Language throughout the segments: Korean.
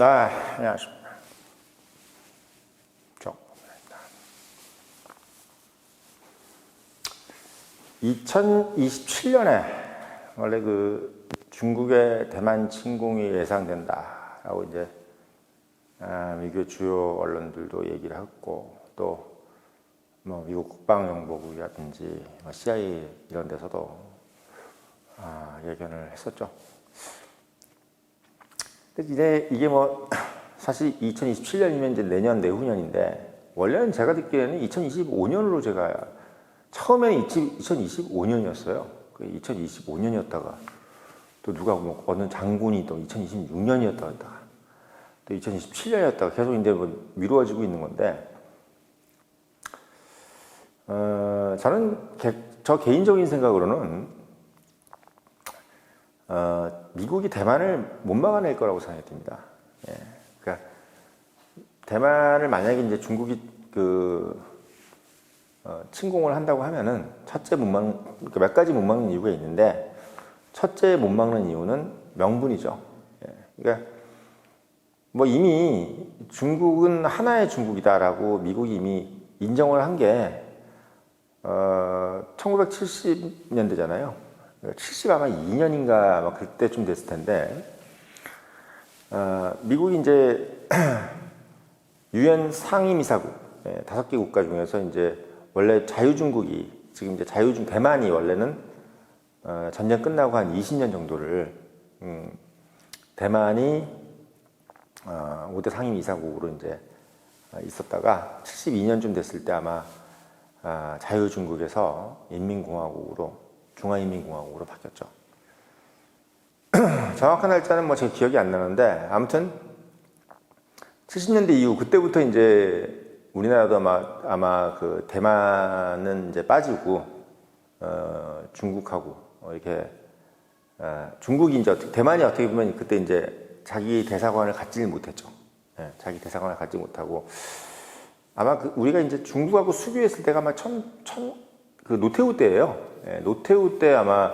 네, 안녕하십니까. 정입니다. 2027년에 원래 그 중국의 대만 침공이 예상된다라고 이제 아, 미국 주요 언론들도 얘기를 했고 또 뭐 미국 국방정보국이라든지 뭐 CIA 이런 데서도 아, 예견을 했었죠. 이제 이게 뭐 사실 2027년이면 이제 내년 내후년인데 원래는 제가 듣기에는 2025년으로 제가 처음에는 2025년이었어요. 그 2025년이었다가 또 누가 뭐 어느 장군이 또 2026년이었다 했다가 또 2027년이었다가 계속 이제 뭐 미루어지고 있는 건데 어, 저는 개, 저 개인적인 생각으로는 어, 미국이 대만을 못 막아낼 거라고 생각이 듭니다. 예. 그러니까 대만을 만약에 이제 중국이 그 어, 침공을 한다고 하면은 첫째 못 막는 그러니까 몇 가지 못 막는 이유가 있는데 첫째 못 막는 이유는 명분이죠. 예. 그러니까 뭐 이미 중국은 하나의 중국이다라고 미국이 이미 인정을 한게 어, 1970년대잖아요. 70 아마 2년인가 아마 그때쯤 됐을 텐데 어, 미국이 이제 유엔 상임이사국 예, 다섯 개 국가 중에서 이제 원래 자유중국이 지금 이제 자유중 대만이 원래는 어, 전쟁 끝나고 한 20년 정도를 음, 대만이 어, 5대 상임이사국으로 이제 있었다가 72년쯤 됐을 때 아마 아, 자유중국에서 인민공화국으로 중화인민공화국으로 바뀌었죠. 정확한 날짜는 뭐 제 기억이 안 나는데 아무튼 70년대 이후 그때부터 이제 우리나라도 아마 아마 그 대만은 이제 빠지고 어, 중국하고 어, 이렇게 어, 중국이 이제 어떻게, 대만이 어떻게 보면 그때 이제 자기 대사관을 갖지를 못했죠. 예, 자기 대사관을 갖지 못하고 아마 그 우리가 이제 중국하고 수교했을 때가 아마 천, 천, 그 노태우 때예요. 예, 노태우 때 아마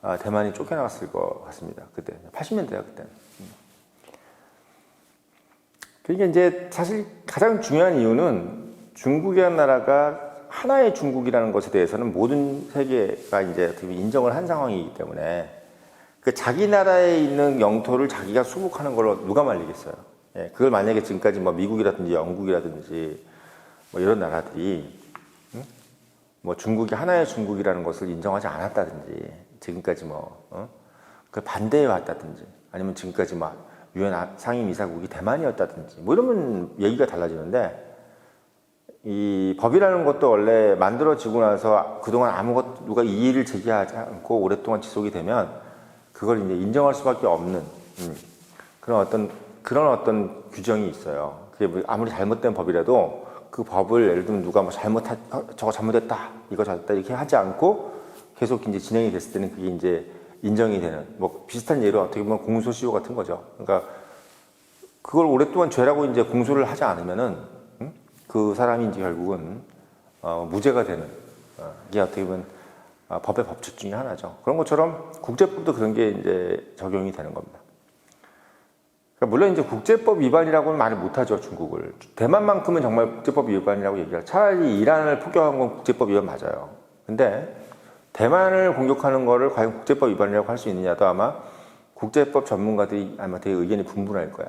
아, 대만이 쫓겨나갔을 것 같습니다. 그때 80년대야 그때. 그러니까 이제 사실 가장 중요한 이유는 중국이라는 나라가 하나의 중국이라는 것에 대해서는 모든 세계가 이제 어떻게 인정을 한 상황이기 때문에 그 자기 나라에 있는 영토를 자기가 수복하는 걸로 누가 말리겠어요. 예, 그걸 만약에 지금까지 뭐 미국이라든지 영국이라든지 뭐 이런 나라들이 응? 뭐 중국이 하나의 중국이라는 것을 인정하지 않았다든지 지금까지 뭐 어? 그 반대해 왔다든지 아니면 지금까지 막 유엔 상임 이사국이 대만이었다든지 뭐 이러면 얘기가 달라지는데 이 법이라는 것도 원래 만들어지고 나서 그동안 아무것 누가 이의를 제기하지 않고 오랫동안 지속이 되면 그걸 이제 인정할 수밖에 없는 음, 그런 어떤 그런 어떤 규정이 있어요. 그게 뭐 아무리 잘못된 법이라도 그 법을 예를 들면 누가 뭐 잘못하 어, 저거 잘못했다 이거 잘못했다 이렇게 하지 않고 계속 이제 진행이 됐을 때는 그게 이제 인정이 되는 뭐 비슷한 예로 어떻게 보면 공소시효 같은 거죠. 그러니까 그걸 오랫동안 죄라고 이제 공소를 하지 않으면은 음? 그 사람이 이제 결국은 어, 무죄가 되는 어, 이게 어떻게 보면 어, 법의 법칙 중에 하나죠. 그런 것처럼 국제법도 그런 게 이제 적용이 되는 겁니다. 그러니까 물론 이제 국제법 위반이라고는 말을 못하죠 중국을 대만만큼은 정말 국제법 위반이라고 얘기해요. 차라리 이란을 포격한 건 국제법 위반 맞아요. 근데 대만을 공격하는 거를 과연 국제법 위반이라고 할 수 있느냐도 아마 국제법 전문가들이 아마 되게 의견이 분분할 거야.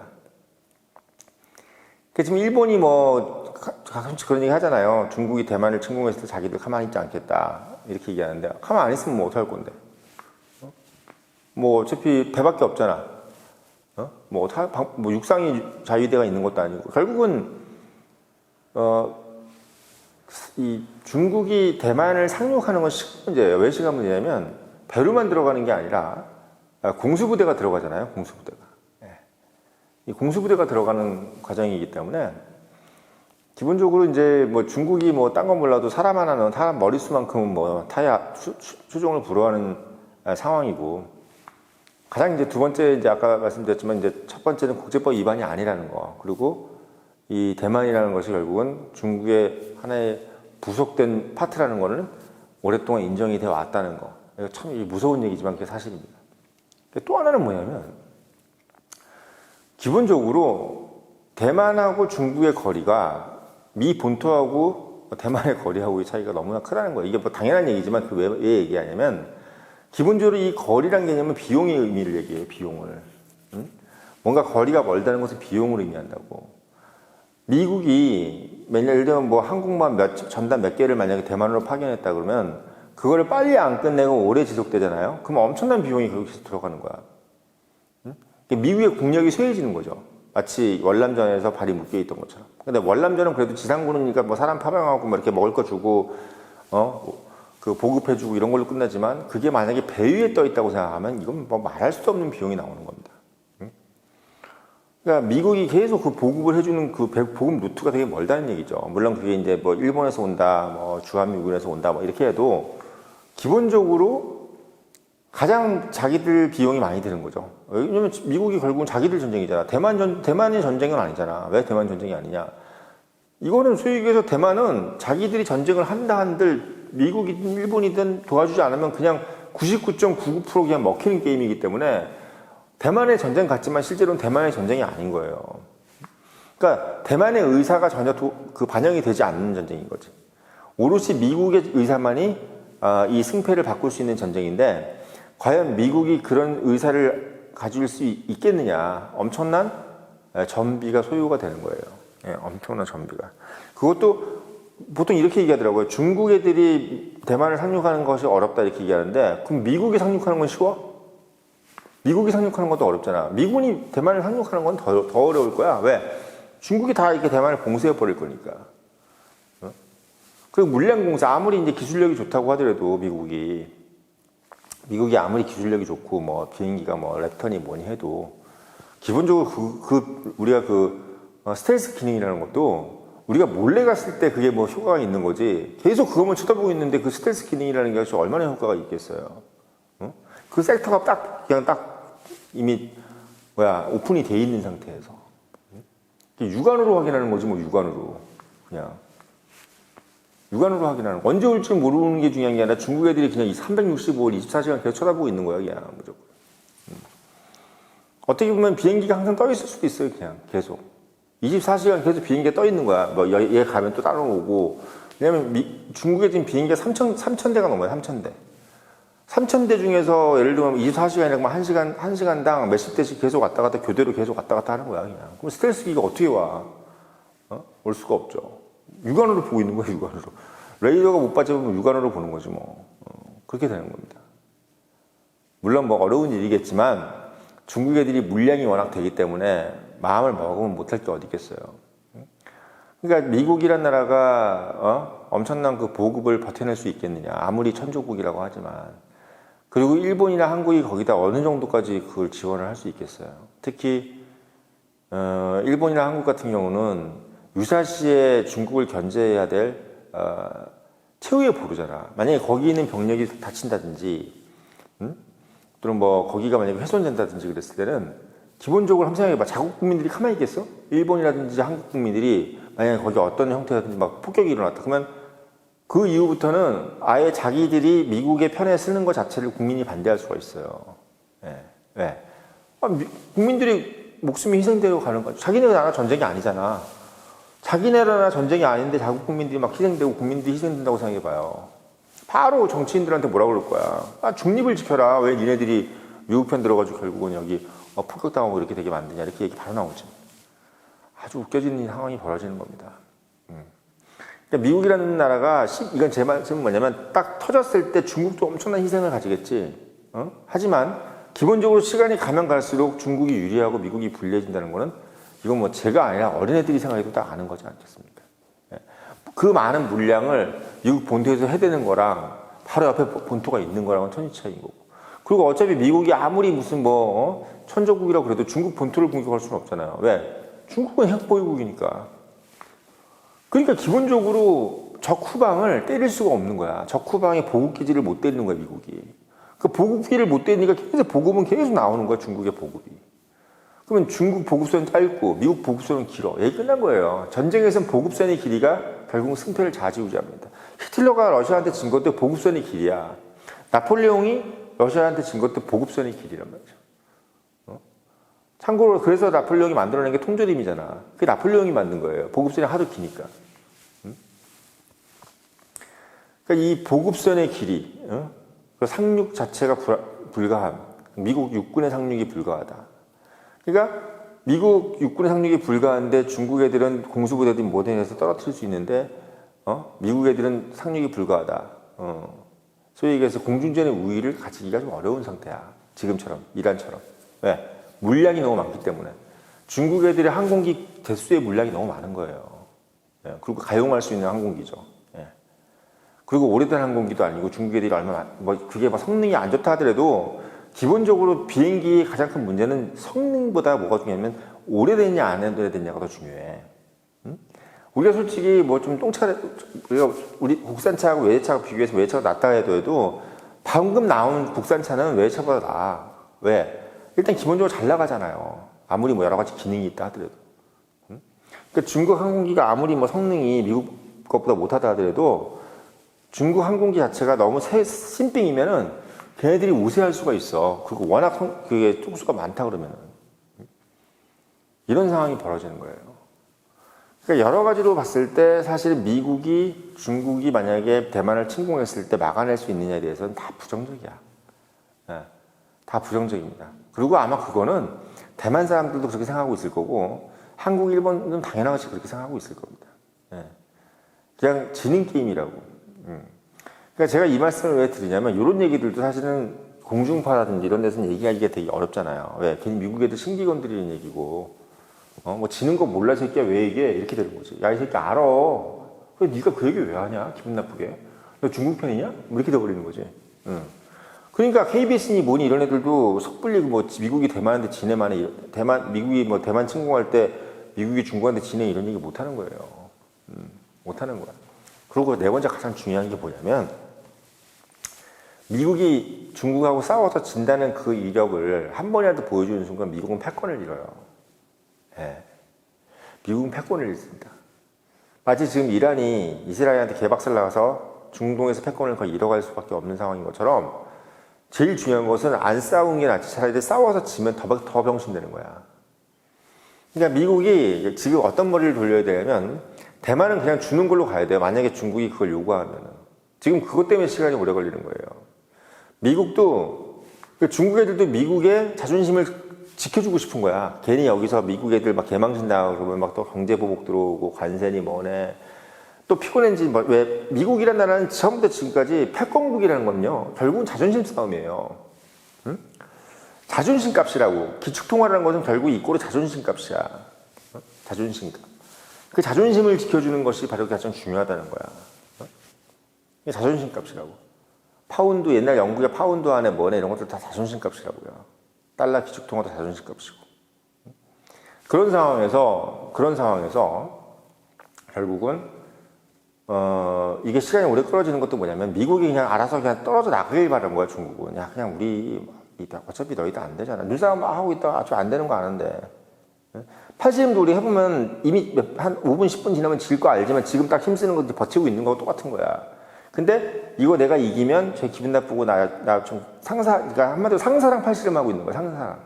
그 지금 일본이 뭐 가끔씩 그런 얘기 하잖아요. 중국이 대만을 침공했을 때 자기들 가만히 있지 않겠다 이렇게 얘기하는데 가만 안 있으면 뭐 어떡할 건데? 어? 뭐 어차피 배밖에 없잖아. 어? 뭐, 다, 뭐 육상이 자유대가 있는 것도 아니고 결국은 어. 이 중국이 대만을 상륙하는 건 문제예요. 왜 시간 문제냐면 배로만 들어가는 게 아니라 공수부대가 들어가잖아요. 공수부대가. 이 공수부대가 들어가는 과정이기 때문에 기본적으로 이제 뭐 중국이 뭐 딴 건 몰라도 사람 하나는 사람 머릿수만큼은 뭐 타야 수, 수종을 불허하는 상황이고 가장 이제 두 번째 이제 아까 말씀드렸지만 이제 첫 번째는 국제법 위반이 아니라는 거 그리고 이 대만이라는 것이 결국은 중국의 하나의 부속된 파트라는 거는 오랫동안 인정이 되어 왔다는 거. 참 무서운 얘기지만 그게 사실입니다. 또 하나는 뭐냐면 기본적으로 대만하고 중국의 거리가 미 본토하고 대만의 거리하고의 차이가 너무나 크다는 거예요. 이게 뭐 당연한 얘기지만 그 왜, 왜 얘기하냐면 기본적으로 이 거리란 개념은 비용의 의미를 얘기해요. 비용을. 응? 뭔가 거리가 멀다는 것은 비용을 의미한다고. 미국이 맨날 예를 들면 뭐 한국만 몇 전단 몇 개를 만약에 대만으로 파견했다 그러면 그거를 빨리 안 끝내고 오래 지속되잖아요. 그럼 엄청난 비용이 거기서 들어가는 거야. 응? 미국의 국력이 쇠해지는 거죠. 마치 월남전에서 발이 묶여 있던 것처럼. 근데 월남전은 그래도 지상군이니까 뭐 사람 파병하고 뭐 이렇게 먹을 거 주고 어. 그 보급해주고 이런 걸로 끝나지만 그게 만약에 배 위에 떠 있다고 생각하면 이건 뭐 말할 수 없는 비용이 나오는 겁니다. 응? 그러니까 미국이 계속 그 보급을 해주는 그 배- 보급 루트가 되게 멀다는 얘기죠. 물론 그게 이제 뭐 일본에서 온다, 뭐 주한미군에서 온다, 뭐 이렇게 해도 기본적으로 가장 자기들 비용이 많이 드는 거죠. 왜냐면 미국이 결국은 자기들 전쟁이잖아. 대만 전, 대만의 전쟁은 아니잖아. 왜 대만 전쟁이 아니냐? 이거는 얘기해서 대만은 자기들이 전쟁을 한다 한들 미국이든 일본이든 도와주지 않으면 그냥 99.99% 그냥 먹히는 게임이기 때문에 대만의 전쟁 같지만 실제로는 대만의 전쟁이 아닌 거예요. 그러니까 대만의 의사가 전혀 도- 그 반영이 되지 않는 전쟁인 거지. 오롯이 미국의 의사만이 아, 이 승패를 바꿀 수 있는 전쟁인데 과연 미국이 그런 의사를 가질 수 있- 있겠느냐? 엄청난 에, 전비가 소요가 되는 거예요. 예, 엄청난 전비가. 그것도 보통 이렇게 얘기하더라고요. 중국 애들이 대만을 상륙하는 것이 어렵다 이렇게 얘기하는데 그럼 미국이 상륙하는 건 쉬워? 미국이 상륙하는 것도 어렵잖아. 미군이 대만을 상륙하는 건 더 더 어려울 거야. 왜? 중국이 다 이렇게 대만을 봉쇄해 버릴 거니까. 어? 그리고 물량 공세 아무리 이제 기술력이 좋다고 하더라도 미국이 미국이 아무리 기술력이 좋고 뭐 비행기가 뭐 랩턴이 뭐니 해도 기본적으로 그, 그 우리가 그 어, 스텔스 기능이라는 것도 우리가 몰래 갔을 때 그게 뭐 효과가 있는 거지 계속 그것만 쳐다보고 있는데 그 스텔스 기능이라는 게 얼마나 효과가 있겠어요. 어? 그 섹터가 딱 그냥 딱 이미 뭐야 오픈이 돼 있는 상태에서 육안으로 확인하는 거지 뭐 육안으로 그냥 육안으로 확인하는 거. 언제 올지 모르는 게 중요한 게 아니라 중국 애들이 그냥 이 365일 24시간 계속 쳐다보고 있는 거야 그냥 무조건 음. 어떻게 보면 비행기가 항상 떠 있을 수도 있어요 그냥 계속 24시간 계속 비행기가 떠 있는 거야 뭐얘 가면 또 따로 오고 왜냐면 미- 중국에 지금 비행기가 3천 3천 대가 넘어요 3천 대 3천 대 중에서 예를 들면 24시간이라면 1시간, 1시간당 몇십 대씩 계속 왔다 갔다 교대로 계속 왔다 갔다 하는 거야, 그냥. 그럼 스텔스 기가 어떻게 와? 어? 올 수가 없죠. 육안으로 보고 있는 거야, 육안으로. 레이더가 못 받으면 육안으로 보는 거지, 뭐. 어, 그렇게 되는 겁니다. 물론 뭐 어려운 일이겠지만 중국 애들이 물량이 워낙 되기 때문에 마음을 먹으면 못할 게 어디 있겠어요. 그러니까 미국이란 나라가 어? 엄청난 그 보급을 버텨낼 수 있겠느냐. 아무리 천조국이라고 하지만. 그리고 일본이나 한국이 거기다 어느 정도까지 그걸 지원을 할 수 있겠어요. 특히 어, 일본이나 한국 같은 경우는 유사시에 중국을 견제해야 될 어, 최후의 보루잖아. 만약에 거기 있는 병력이 다친다든지, 음? 또는 뭐 거기가 만약에 훼손된다든지 그랬을 때는 기본적으로 한번 생각해봐. 자국 국민들이 가만히 있겠어? 일본이라든지 한국 국민들이 만약에 거기 어떤 형태라든지 막 폭격이 일어났다. 그러면 그 이후부터는 아예 자기들이 미국의 편에 쓰는 것 자체를 국민이 반대할 수가 있어요. 예. 왜? 아, 미- 국민들이 목숨이 희생되고 가는 거죠. 자기네 나라 전쟁이 아니잖아. 자기네 나라 전쟁이 아닌데 자국 국민들이 막 희생되고 국민들이 희생된다고 생각해봐요. 바로 정치인들한테 뭐라 그럴 거야. 아, 중립을 지켜라. 왜 니네들이 미국 편 들어가지고 결국은 여기 어, 폭격당하고 이렇게 되게 만드냐. 이렇게 얘기 바로 나오지. 아주 웃겨지는 상황이 벌어지는 겁니다. 그러니까 미국이라는 나라가 시- 이건 제 말씀은 뭐냐면 딱 터졌을 때 중국도 엄청난 희생을 가지겠지. 어? 하지만 기본적으로 시간이 가면 갈수록 중국이 유리하고 미국이 불리해진다는 거는 이건 뭐 제가 아니라 어린애들이 생각해도 딱 아는 거지 않겠습니까? 예. 그 많은 물량을 미국 본토에서 해대는 거랑 바로 옆에 본토가 있는 거랑은 천지 차이인 거고. 그리고 어차피 미국이 아무리 무슨 뭐 어? 천조국이라고 그래도 중국 본토를 공격할 수는 없잖아요. 왜? 중국은 핵보유국이니까. 그러니까 기본적으로 적 후방을 때릴 수가 없는 거야. 적 후방에 보급기지를 못 때리는 거야, 미국이. 그 보급기를 못 때리니까 계속 보급은 계속 나오는 거야, 중국의 보급이. 그러면 중국 보급선은 짧고 미국 보급선은 길어. 얘기 끝난 거예요. 전쟁에서는 보급선의 길이가 결국 승패를 좌지우지합니다. 히틀러가 러시아한테 진 것도 보급선의 길이야. 나폴레옹이 러시아한테 진 것도 보급선의 길이란 말이죠. 어? 참고로 그래서 나폴레옹이 만들어낸 게 통조림이잖아. 그게 나폴레옹이 만든 거예요. 보급선이 하도 기니까. 응? 그러니까 이 보급선의 길이, 어? 그 상륙 자체가 불, 불가함. 미국 육군의 상륙이 불가하다. 그러니까 미국 육군의 상륙이 불가한데 중국 애들은 공수부대들이 뭐든 해서 떨어뜨릴 수 있는데 어? 미국 애들은 상륙이 불가하다. 어. 소위 얘기해서 공중전의 우위를 가지기가 좀 어려운 상태야. 지금처럼 이란처럼. 왜? 물량이 너무 많기 때문에 중국 애들의 항공기 대수의 물량이 너무 많은 거예요. 예, 그리고 가용할 수 있는 항공기죠. 예. 그리고 오래된 항공기도 아니고 중국 애들이 얼마나 뭐 그게 막 성능이 안 좋다 하더라도 기본적으로 비행기의 가장 큰 문제는 성능보다 뭐가 중요하면 오래됐냐 안 오래됐냐가 더 중요해. 응? 우리가 솔직히 뭐 좀 똥차 우리가 우리 국산차하고 외제차하고 비교해서 외제차가 낫다 해도 방금 나온 국산차는 외제차보다 나아. 왜? 일단 기본적으로 잘 나가잖아요. 아무리 뭐 여러 가지 기능이 있다 하더라도. 응? 그러니까 중국 항공기가 아무리 뭐 성능이 미국 것보다 못하다 하더라도 중국 항공기 자체가 너무 새, 신빙이면은 걔네들이 우세할 수가 있어. 그리고 워낙 성, 그게 쪽수가 많다 그러면은. 이런 상황이 벌어지는 거예요. 그러니까 여러 가지로 봤을 때 사실 미국이 중국이 만약에 대만을 침공했을 때 막아낼 수 있느냐에 대해서는 다 부정적이야. 예, 다 부정적입니다. 그리고 아마 그거는 대만 사람들도 그렇게 생각하고 있을 거고 한국, 일본은 당연하지 그렇게 생각하고 있을 겁니다. 예. 그냥 지는 게임이라고. 음. 그러니까 제가 이 말씀을 왜 드리냐면 이런 얘기들도 사실은 공중파라든지 이런 데서는 얘기하기가 되게 어렵잖아요. 왜? 괜히 미국 애들 신기 건드리는 얘기고 어, 뭐 지는 거 몰라 새끼야 왜 얘기해 이렇게 되는 거지. 야 이 새끼 알아. 그 네가 그 얘기 왜 하냐 기분 나쁘게. 너 중국 팬이냐? 뭐 이렇게 돼버리는 거지. 응. 그러니까 KBS니 뭐니 이런 애들도 섣불리 뭐 미국이 대만한테 지네만에 대만 미국이 뭐 대만 침공할 때 미국이 중국한테 지네 이런 얘기 못 하는 거예요. 음, 못 하는 거야. 그리고 네 번째 가장 중요한 게 뭐냐면 미국이 중국하고 싸워서 진다는 그 이력을 한 번이라도 보여주는 순간 미국은 패권을 잃어요. 예. 미국은 패권을 잃습니다. 마치 지금 이란이 이스라엘한테 개박살 나가서 중동에서 패권을 거의 잃어갈 수밖에 없는 상황인 것처럼 제일 중요한 것은 안 싸우는 게 낫지 차라리 싸워서 지면 더, 더 병신되는 거야. 그러니까 미국이 지금 어떤 머리를 돌려야 되냐면 대만은 그냥 주는 걸로 가야 돼요. 만약에 중국이 그걸 요구하면. 지금 그것 때문에 시간이 오래 걸리는 거예요. 미국도 그 중국 애들도 미국의 자존심을 지켜주고 싶은 거야. 괜히 여기서 미국 애들 막 개망신 나가고 그러면 막 또 경제 보복 들어오고 관세니 뭐네. 또 피곤한지 뭐, 왜 미국이라는 나라는 처음부터 지금까지 패권국이라는 건요. 결국은 자존심 싸움이에요. 응? 자존심 값이라고. 기축통화라는 것은 결국 이 꼴의 자존심 값이야. 어? 자존심 값. 그 자존심을 지켜주는 것이 바로 가장 중요하다는 거야. 자존심 값이라고. 파운드 옛날 영국의 파운드 안에 뭐네 이런 것들 다 자존심 값이라고요. 달러 기축통화도 자존심 값이고. 그런 상황에서 그런 상황에서 결국은 어 이게 시간이 오래 끌어지는 것도 뭐냐면 미국이 그냥 알아서 그냥 떨어져 나가길 바라는 거야 중국은. 야 그냥 우리 어차피 너희도 안 되잖아. 눈싸움 하고 있다가 저안 되는 거 아는데. 팔씨름도 우리 해보면 이미 한 5분 10분 지나면 질 거 알지만 지금 딱 힘쓰는 거 버티고 있는 거하고 똑같은 거야. 근데 이거 내가 이기면 제 기분 나쁘고 나 나 좀 상사 그러니까 한마디로 상사랑 팔씨름 하고 있는 거야 상사랑.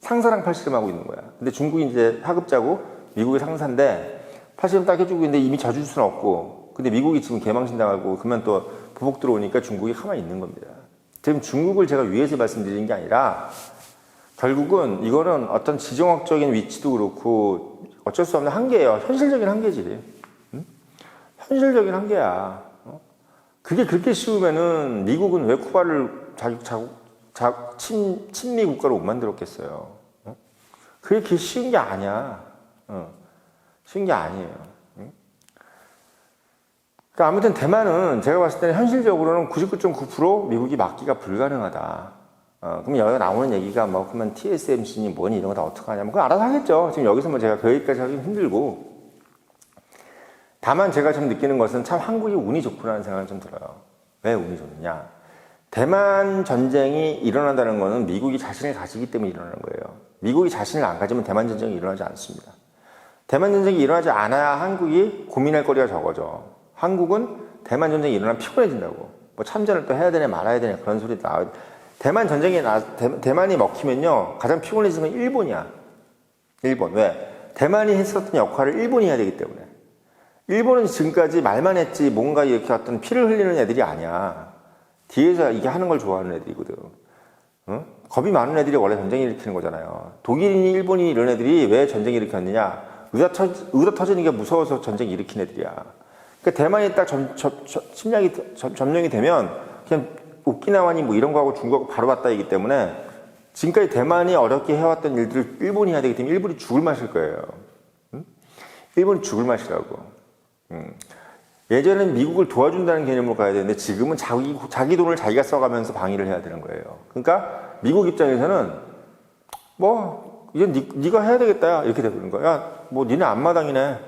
상사랑 팔씨름 하고 있는 거야. 근데 중국이 이제 하급자고 미국의 상사인데 팔씨름 딱 해주고 있는데 이미 져줄 수는 없고 근데 미국이 지금 개망신 당하고 그러면 또 보복 들어오니까 중국이 가만히 있는 겁니다. 지금 중국을 제가 위에서 말씀드리는 게 아니라 결국은 이거는 어떤 지정학적인 위치도 그렇고 어쩔 수 없는 한계예요. 현실적인 한계지. 응? 현실적인 한계야 그게 그렇게 쉬우면은 미국은 왜 쿠바를 자기 자국 자, 친, 친미 국가로 못 만들었겠어요. 어? 그게 그렇게 쉬운 게 아니야. 어. 쉬운 게 아니에요. 응? 그러니까 아무튼 대만은 제가 봤을 때는 현실적으로는 99.9% 미국이 막기가 불가능하다. 어, 그럼 여기 나오는 얘기가 뭐 그러면 TSMC니 뭐니 이런 거 다 어떻게 하냐면 그거 알아서 하겠죠. 지금 여기서 뭐 제가 그 얘기까지 하기 힘들고 다만 제가 좀 느끼는 것은 참 한국이 운이 좋구나라는 생각이 좀 들어요. 왜 운이 좋느냐? 대만 전쟁이 일어난다는 것은 미국이 자신을 가지기 때문에 일어나는 거예요. 미국이 자신을 안 가지면 대만 전쟁이 일어나지 않습니다. 대만 전쟁이 일어나지 않아야 한국이 고민할 거리가 적어져. 한국은 대만 전쟁이 일어나면 피곤해진다고. 뭐 참전을 또 해야 되냐 말아야 되냐 그런 소리 나와. 대만 전쟁이 나, 대, 만이 먹히면요. 가장 피곤해지는 건 일본이야. 일본. 왜? 대만이 했었던 역할을 일본이 해야 되기 때문에. 일본은 지금까지 말만 했지 뭔가 이렇게 어떤 피를 흘리는 애들이 아니야. 뒤에서 이게 하는 걸 좋아하는 애들이거든. 응? 겁이 많은 애들이 원래 전쟁 일으키는 거잖아요. 독일인이, 일본인이 이런 애들이 왜 전쟁 일으켰느냐? 의다, 터, 의다 터지는 게 무서워서 전쟁 일으킨 애들이야. 그러니까 대만이 딱 점, 점, 점, 침략이, 점, 점령이 되면 그냥 오키나와니 뭐 이런 거하고 중국하고 바로 왔다이기 때문에 지금까지 대만이 어렵게 해왔던 일들을 일본이 해야 되기 때문에 일본이 죽을 맛일 거예요. 응? 일본이 죽을 맛이라고. 음. 예전에는 미국을 도와준다는 개념으로 가야 되는데 지금은 자기, 자기 돈을 자기가 써가면서 방위를 해야 되는 거예요. 그러니까 미국 입장에서는 뭐 이제 니, 네가 해야 되겠다 이렇게 되는 거야. 야, 뭐 니네 앞마당이네.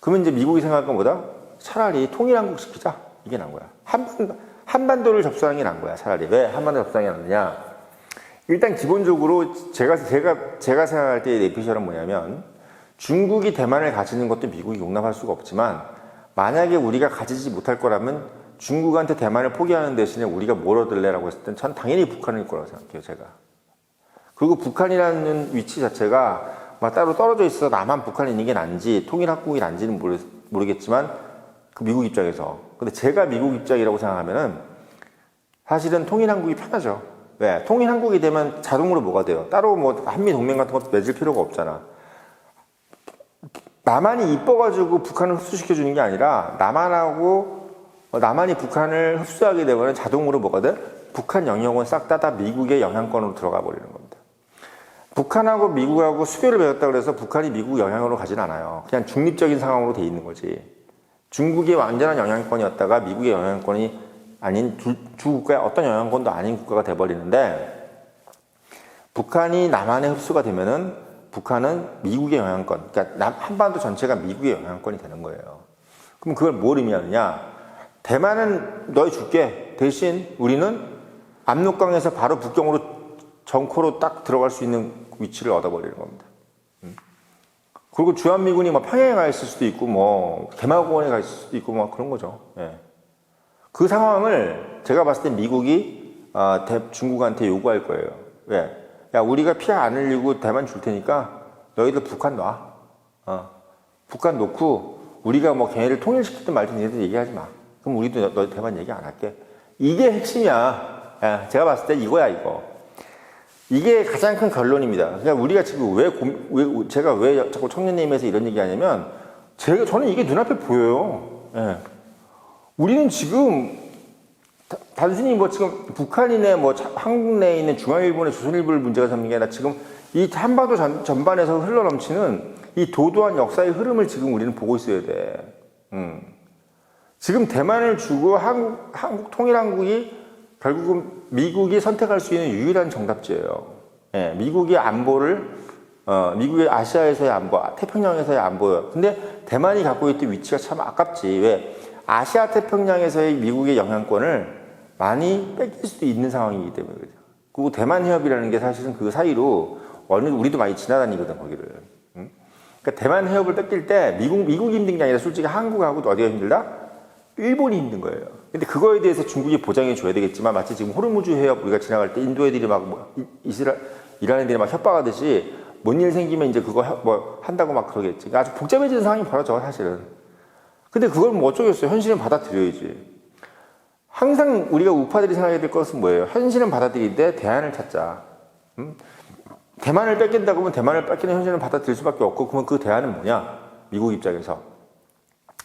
그러면 이제 미국이 생각한 것보다 차라리 통일한국 시키자 이게 난 거야. 한반, 한반도를 접수하는 게 난 거야. 차라리 왜 한반도 접수하는 게 낫느냐? 일단 기본적으로 제가 제가 제가 생각할 때의 내피셜은 뭐냐면 중국이 대만을 가지는 것도 미국이 용납할 수가 없지만 만약에 우리가 가지지 못할 거라면 중국한테 대만을 포기하는 대신에 우리가 뭘 얻을래라고 했을 땐전 당연히 북한일 거라고 생각해요, 제가. 그리고 북한이라는 위치 자체가 막 따로 떨어져 있어 나만 북한이 있는 게 난지 통일합국이 난지는 모르, 모르겠지만 그 미국 입장에서. 근데 제가 미국 입장이라고 생각하면은 사실은 통일한국이 편하죠. 왜? 통일한국이 되면 자동으로 뭐가 돼요? 따로 뭐 한미 동맹 같은 것도 맺을 필요가 없잖아. 남한이 이뻐가지고 북한을 흡수시켜 주는 게 아니라 남한하고 어, 남한이 북한을 흡수하게 되면 자동으로 돼? 북한 영역은 싹 다 다 미국의 영향권으로 들어가 버리는 겁니다. 북한하고 미국하고 수교를 맺었다 그래서 북한이 미국 영향으로 가진 않아요. 그냥 중립적인 상황으로 돼 있는 거지. 중국의 완전한 영향권이었다가 미국의 영향권이 아닌 두, 두 국가의 어떤 영향권도 아닌 국가가 돼버리는데 북한이 남한에 흡수가 되면은 북한은 미국의 영향권, 그러니까 남, 한반도 전체가 미국의 영향권이 되는 거예요. 그럼 그걸 뭘 의미하느냐? 대만은 너희 줄게. 대신 우리는 압록강에서 바로 북경으로 정코로 딱 들어갈 수 있는 위치를 얻어버리는 겁니다. 음. 그리고 주한미군이 뭐 평양에 가 있을 수도 있고, 뭐, 개마공원에 가 있을 수도 있고, 뭐 그런 거죠. 예. 그 상황을 제가 봤을 때 미국이 어, 대, 중국한테 요구할 거예요. 왜? 야, 우리가 피안 흘리고 대만 줄 테니까 너희들 북한 놔. 어. 북한 놓고 우리가 뭐 걔네를 통일시키든 말든 얘네들 얘기하지 마. 그럼 우리도 너, 너 대만 얘기 안 할게. 이게 핵심이야. 야, 제가 봤을 때 이거야, 이거. 이게 가장 큰 결론입니다. 그러니까 우리가 지금 왜, 고, 왜 제가 왜 자꾸 청년님에서 이런 얘기 하냐면 제가 저는 이게 눈앞에 보여요. 예. 우리는 지금 다- 단순히 뭐 지금 북한이네 뭐 자- 한국 내에 있는 중앙일보나 조선일보를 문제가 삼는 게 아니라 지금 이 한반도 전, 전반에서 흘러넘치는 이 도도한 역사의 흐름을 지금 우리는 보고 있어야 돼. 음. 지금 대만을 주고 한국, 한국 통일한국이 결국은 미국이 선택할 수 있는 유일한 정답지예요. 예, 미국의 안보를 어, 미국의 아시아에서의 안보, 태평양에서의 안보예요. 근데 대만이 갖고 있던 위치가 참 아깝지. 왜? 아시아 태평양에서의 미국의 영향권을 많이 뺏길 수도 있는 상황이기 때문에 그죠. 그리고 대만 해협이라는 게 사실은 그 사이로 어느 우리도 많이 지나다니거든 거기를. 응? 그러니까 대만 해협을 뺏길 때 미국 미국이 힘든 게 아니라 솔직히 한국하고 어디가 힘들다? 일본이 힘든 거예요. 근데 그거에 대해서 중국이 보장해 줘야 되겠지만 마치 지금 호르무즈 해협 우리가 지나갈 때 인도 애들이 막 뭐 이스라 이란 애들이 막 협박하듯이 뭔 일 생기면 이제 그거 협- 뭐 한다고 막 그러겠지. 그러니까 아주 복잡해지는 상황이 벌어져 사실은. 근데 그걸 뭐 어쩌겠어요. 현실은 받아들여야지. 항상 우리가 우파들이 생각해야 될 것은 뭐예요? 현실은 받아들이되 대안을 찾자. 음? 대만을 뺏긴다고 하면 대만을 뺏기는 현실은 받아들일 수밖에 없고 그러면 그 대안은 뭐냐? 미국 입장에서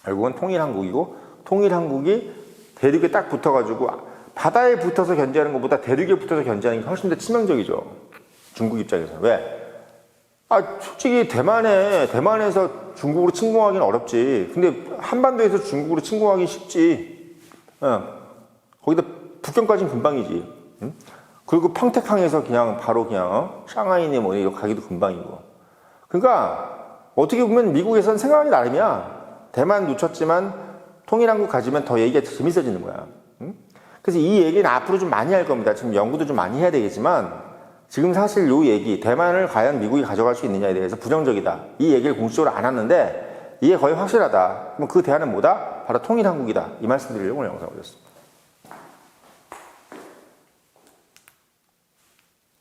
결국은 통일한국이고 통일한국이 대륙에 딱 붙어가지고 바다에 붙어서 견제하는 것보다 대륙에 붙어서 견제하는 게 훨씬 더 치명적이죠. 중국 입장에서 왜? 아 솔직히 대만에 대만에서 중국으로 침공하기는 어렵지. 근데 한반도에서 중국으로 침공하기 쉽지. 어. 거기다 북경까지는 금방이지. 응? 그리고 평택항에서 그냥 바로 그냥 어? 샹하이네 뭐 이거 가기도 금방이고. 그러니까 어떻게 보면 미국에선 생각이 나름이야. 대만 놓쳤지만 통일한국 가지면 더 얘기가 재밌어지는 거야. 응? 그래서 이 얘기는 앞으로 좀 많이 할 겁니다. 지금 연구도 좀 많이 해야 되겠지만 지금 사실 요 얘기 대만을 과연 미국이 가져갈 수 있느냐에 대해서 부정적이다. 이 얘기를 공식적으로 안 하는데 이게 거의 확실하다. 그럼 그 대안은 뭐다? 바로 통일한국이다. 이 말씀드리려고 오늘 영상 올렸습니다.